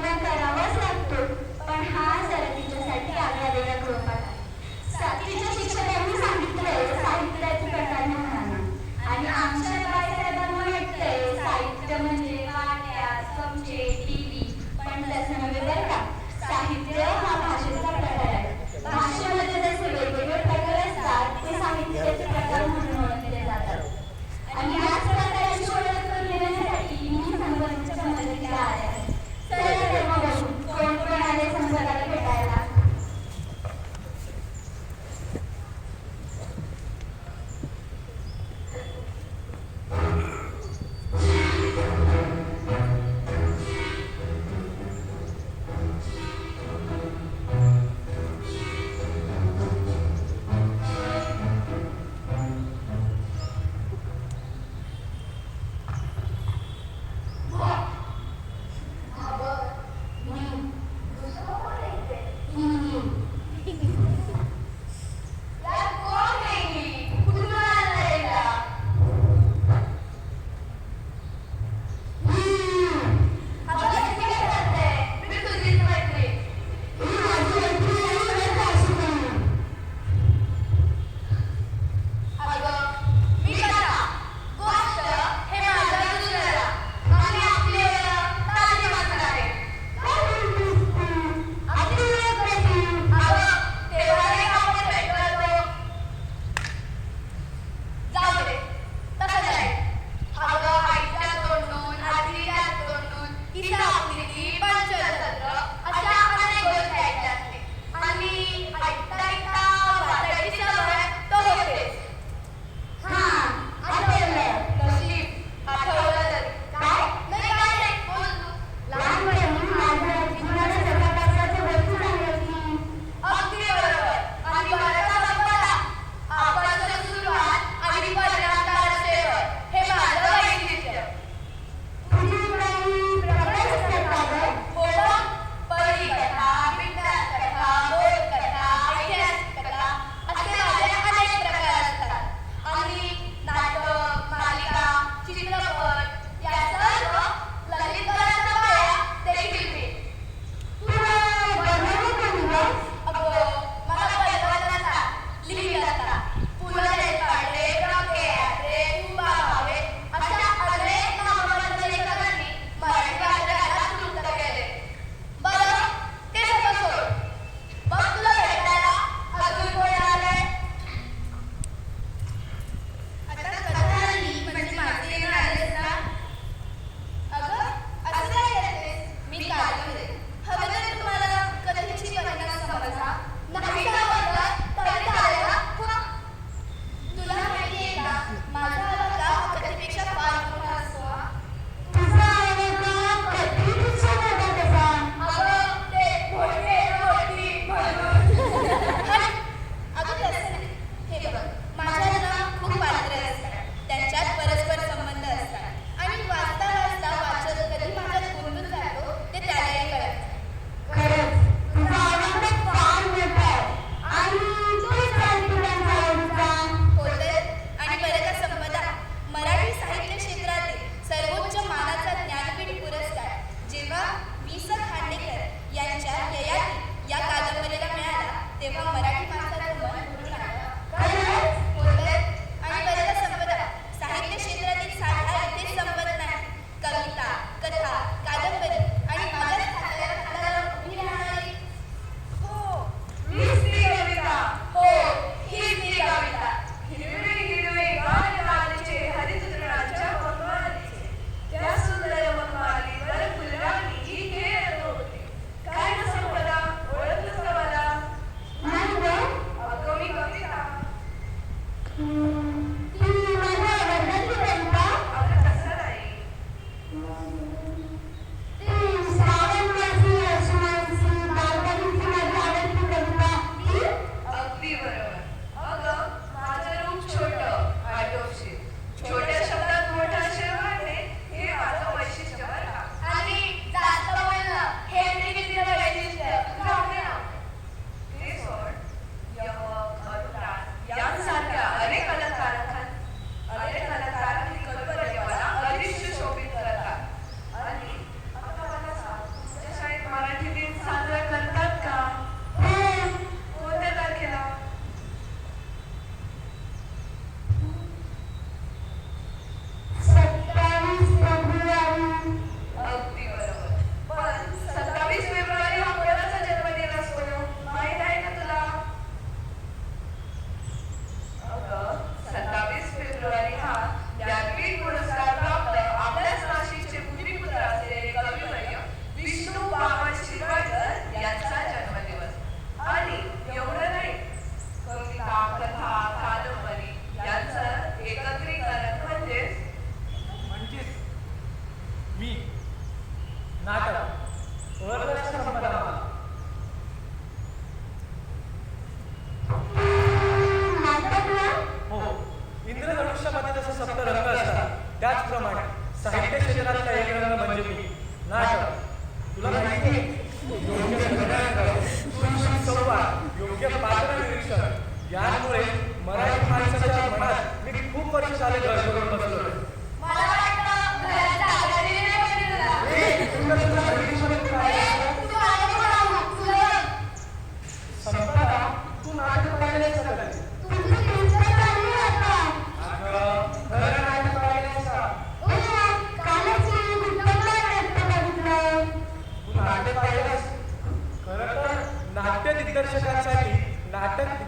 没门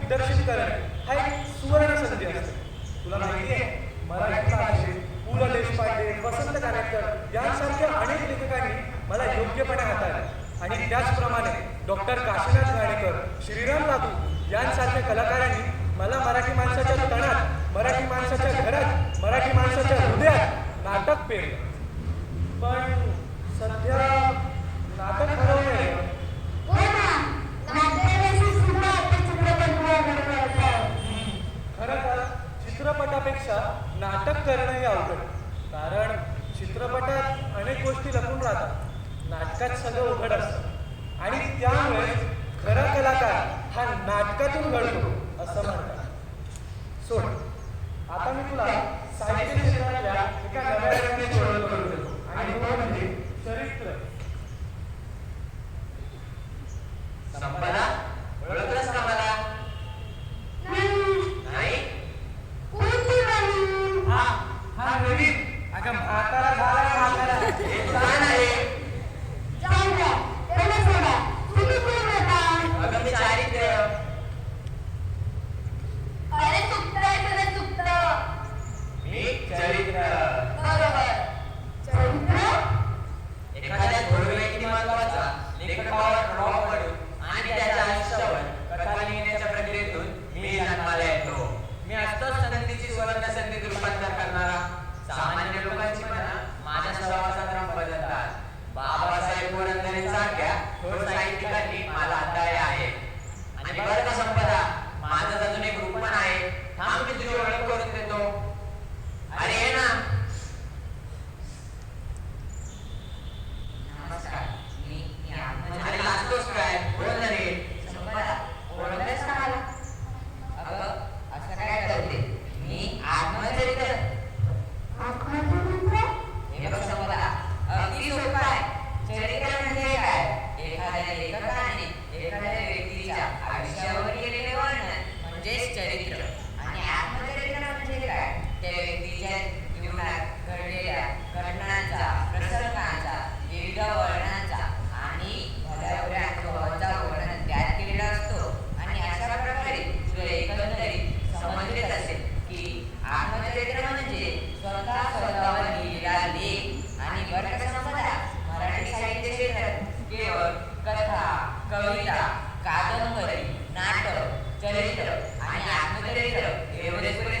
दिग्दर्शित करणे हा एक सुवर्ण संधी असते. तुला माहिती आहे मराठी भाषेत पु ल देशपांडे वसंत कारेकर यांसारख्या अनेक लेखकांनी मला योग्यपणे हाताळले. आणि त्याचप्रमाणे डॉक्टर काशीनाथ घाणेकर श्रीराम लागू यांसारख्या कलाकारांनी मला मराठी माणसाच्या तणात मराठी माणसाच्या घरात मराठी माणसाच्या हृदयात नाटक पेरलं. पण सध्या नाटक हरवलं चित्रपटापेक्षा नाटक करणं हे अवघड. कारण चित्रपटात अनेक गोष्टी लपून राहतात. नाटकात सगळं उघड असतं. आणि त्यामुळे खरा कलाकार हा नाटकातून घडतो असं म्हणतात. सोड. आता मी तुला साहित्य क्षेत्रातल्या एका नव्या रंगाची ओळख देतो. आणि तो म्हणजे चरित्र. संपदा? ओळखलंच का? గొరిల్లా కాదను మరి నాటో చరిత్ర అని ఆత్మచరిత్ర ఎవరెవరు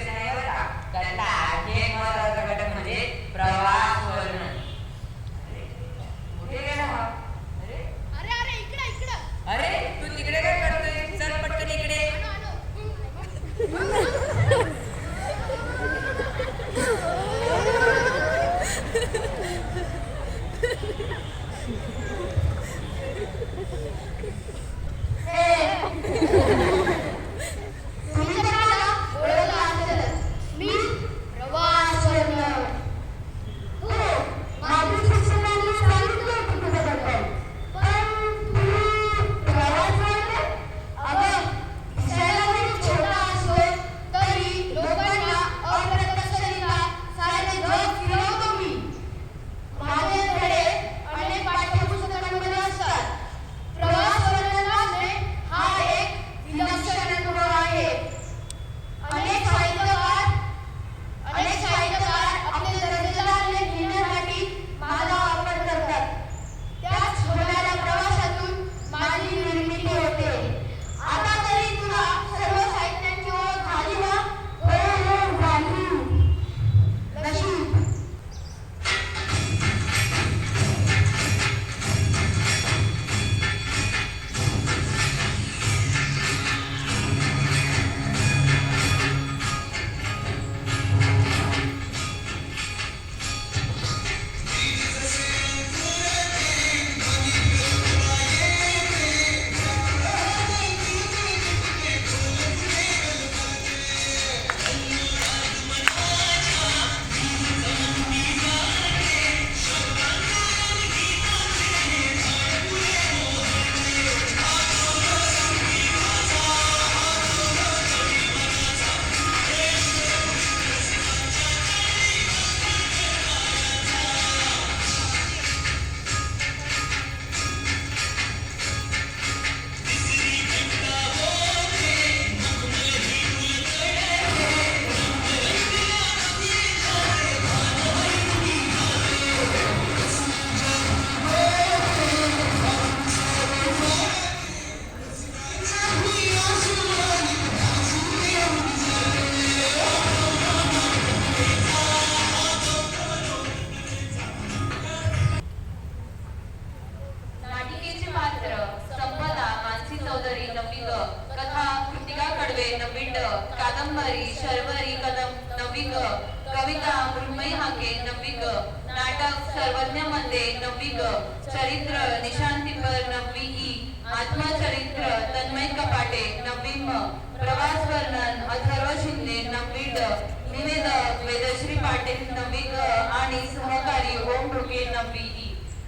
कादंबरी शर्वरी कदम नववी ग कविता मृण्मयी हाके नववी ग नाटक सर्वज्ञमध्ये नववी ग चरित्र निशांतीपर नववी ई आत्मचरित्र तन्मय कपाटे नववी म प्रवास वर्णन अथर्व शिंदे नववी ड निवेदक वेदश्री पाटील नववी ग आणि सहकारी ओम रुके नववी ई